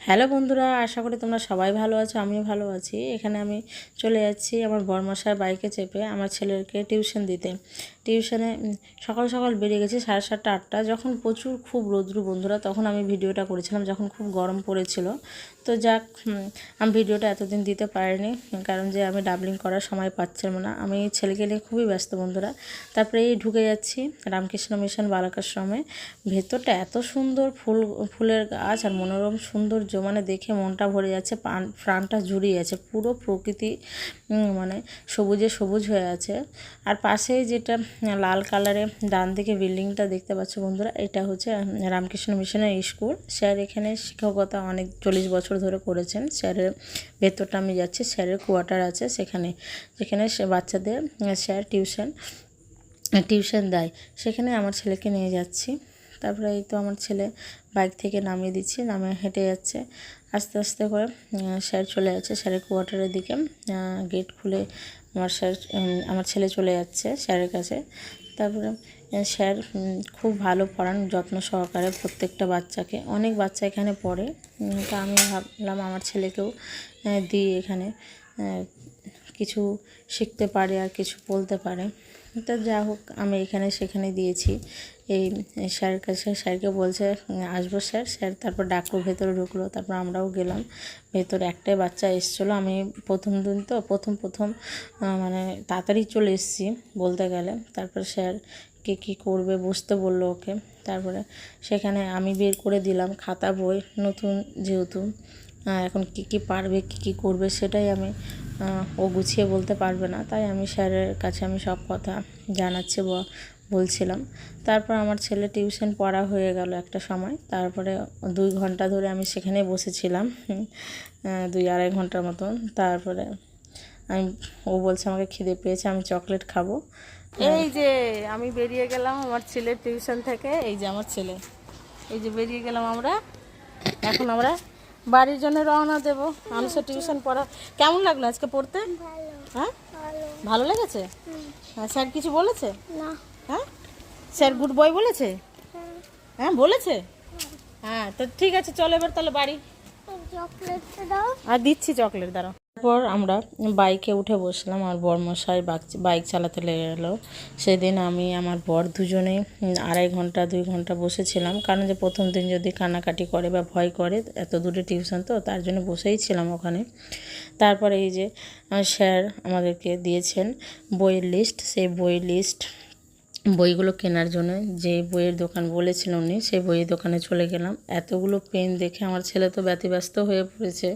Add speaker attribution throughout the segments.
Speaker 1: Hello বন্ধুরা, আশা করি তোমরা সবাই ভালো আছো, আমিও ভালো আছি। এখানে আমি চলে যাচ্ছি আমার বরমশার বাইকে চেপে আমার ছেলেকে টিউশন দিতে। টিউশনে সকাল সকাল বেরিয়ে গেছি সাড়ে সাতটা, আটটা। যখন প্রচুর খুব রৌদ্রু বন্ধুরা, তখন আমি ভিডিওটা করেছিলাম যখন খুব গরম পড়েছিল। তো যাক আমি ভিডিওটা এতদিন দিতে পারিনি, কারণ যে আমি ডাবলিং করার সময় পাচ্ছিলাম না। আমি ছেলেকে নিয়ে খুবই ব্যস্ত বন্ধুরা। তারপরে এই ঢুকে যাচ্ছি রামকৃষ্ণ মিশন বালাকাশ্রমে। ভেতরটা এত সুন্দর ফুল, ফুলের গাছ আর মনোরম সৌন্দর্য মানে দেখে মনটা ভরে যাচ্ছে, প্রাণ- প্রাণটা জুড়িয়ে আছে পুরো প্রকৃতি মানে সবুজে সবুজ হয়ে আছে। আর পাশেই যেটা লাল কালারে ডান দিকে বিল্ডিংটা দেখতে পাচ্ছ বন্ধুরা। এটা হচ্ছে রামকৃষ্ণ মিশনের স্কুল। স্যার এখানে শিক্ষকতা অনেক চল্লিশ বছর ধরে করেছেন। স্যারের ভেতরটা আমি যাচ্ছি, স্যারের কোয়ার্টার আছে সেখানে। যেখানে সে বাচ্চাদের স্যার টিউশন টিউশন দেয়। সেখানে আমার ছেলেকে নিয়ে যাচ্ছি। তারপরে এই তো আমার ছেলে বাইক থেকে নামিয়ে দিচ্ছি নামে হেঁটে যাচ্ছে। আস্তে আস্তে করে স্যার চলে যাচ্ছে, স্যারের কোয়ার্টারের দিকে। গেট খুলে আমার স্যার আমার ছেলে চলে যাচ্ছে স্যারের কাছে। তারপরে স্যার খুব ভালো পড়ান, যত্ন সহকারে প্রত্যেকটা বাচ্চাকে। অনেক বাচ্চা এখানে পড়ে তা আমি ভাবলাম আমার ছেলেকেও দিই এখানে কিছু শিখতে পারে আর কিছু বলতে পারে। তো যা হোক, আমি এখানে সেখানে দিয়েছি। এই স্যারের কাছে স্যারকে বলছে আসব স্যার। স্যার তারপর ডাকলো, ভেতরে ঢুকলো, তারপর আমরাও গেলাম। ভেতরে একটাই বাচ্চা এসেছিল, আমি প্রথম দিন তো, প্রথম প্রথম মানে তাড়াতাড়ি চলে এসেছি বলতে গেলে। তারপর স্যার কে কী করবে বুঝতে বলল ওকে। তারপরে সেখানে আমি বের করে দিলাম খাতা বই, নতুন যেহেতু এখন কি কি পারবে, কি কি করবে সেটাই আমি ও গুছিয়ে বলতে পারবে না। তাই আমি স্যারের কাছে আমি সব কথা জানাচ্ছি বলছিলাম। তারপর আমার ছেলে টিউশন পড়া হয়ে গেল একটা সময়। তারপরে দুই ঘণ্টা ধরে আমি সেখানে বসেছিলাম দুই আড়াই ঘণ্টার মতন তারপরে আমি, ও বলছে আমাকে খিদে পেয়েছে, আমি চকলেট খাব। এই যে আমি বেরিয়ে গেলাম আমার ছেলের টিউশন থেকে। এই যে আমার ছেলে। এই যে বেরিয়ে গেলাম আমরা। এখন আমরা বাড়ির জন্য রওনা দেবো। মানুষের টিউশন পড়া কেমন লাগল আজকে পড়তে? হ্যাঁ? ভালো লেগেছে? হ্যাঁ স্যার কিছু বলেছে? হ্যাঁ? স্যার গুড বয় বলেছে? হ্যাঁ। বলেছে? হ্যাঁ। তো ঠিক আছে চলো এবার তাহলে বাড়ি। আর দিচ্ছি চকলেট দাঁড়াও। তারপর আমরা বাইকে উঠে বসলাম আর বরমশাই বাইক চালাতে লেগে গেলো সেদিন আমি আমার বর দুজনেই উম, আড়াই ঘণ্টা দুই ঘণ্টা বসেছিলাম। কারণ যে প্রথম দিন যদি কান্নাকাটি করে বা ভয় করে এত দূরে টিউশন তো তার জন্য বসেই ছিলাম ওখানে। তারপরে এই যে স্যার আমাদেরকে দিয়েছেন বইয়ের লিস্ট সেই বইয়ের লিস্ট বইগুলো কেনার জন্য যে বইয়ের দোকান বলেছিল উনি, সেই বইয়ের দোকানে চলে গেলাম। এতগুলো পেন দেখে আমার ছেলে তো ব্যতিব্যস্ত হয়ে পড়েছে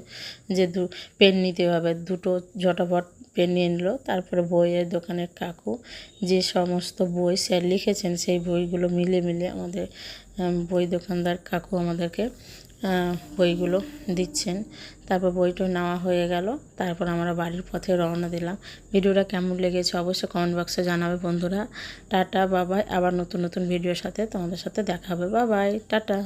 Speaker 1: যে দু, পেন নিতে হবে। দুটো জটাপট পেন নিয়ে নিল, তারপরে বইয়ের দোকানের কাকু যে সমস্ত বই স্যার লিখেছেন, সেই বইগুলো মিলে মিলে আমাদের বই দোকানদার কাকু আমাদেরকে বইগুলো দিচ্ছেন। তারপর বইটা নেওয়া হয়ে গেল। তারপর আমরা বাড়ির পথে রওনা দিলাম। ভিডিওটা কেমন লেগেছে অবশ্যই কমেন্ট বক্সে জানাবে বন্ধুরা। টাটা বাবাই আবার নতুন নতুন ভিডিওর সাথে তোমাদের সাথে দেখা হবে। বাবাই টাটা।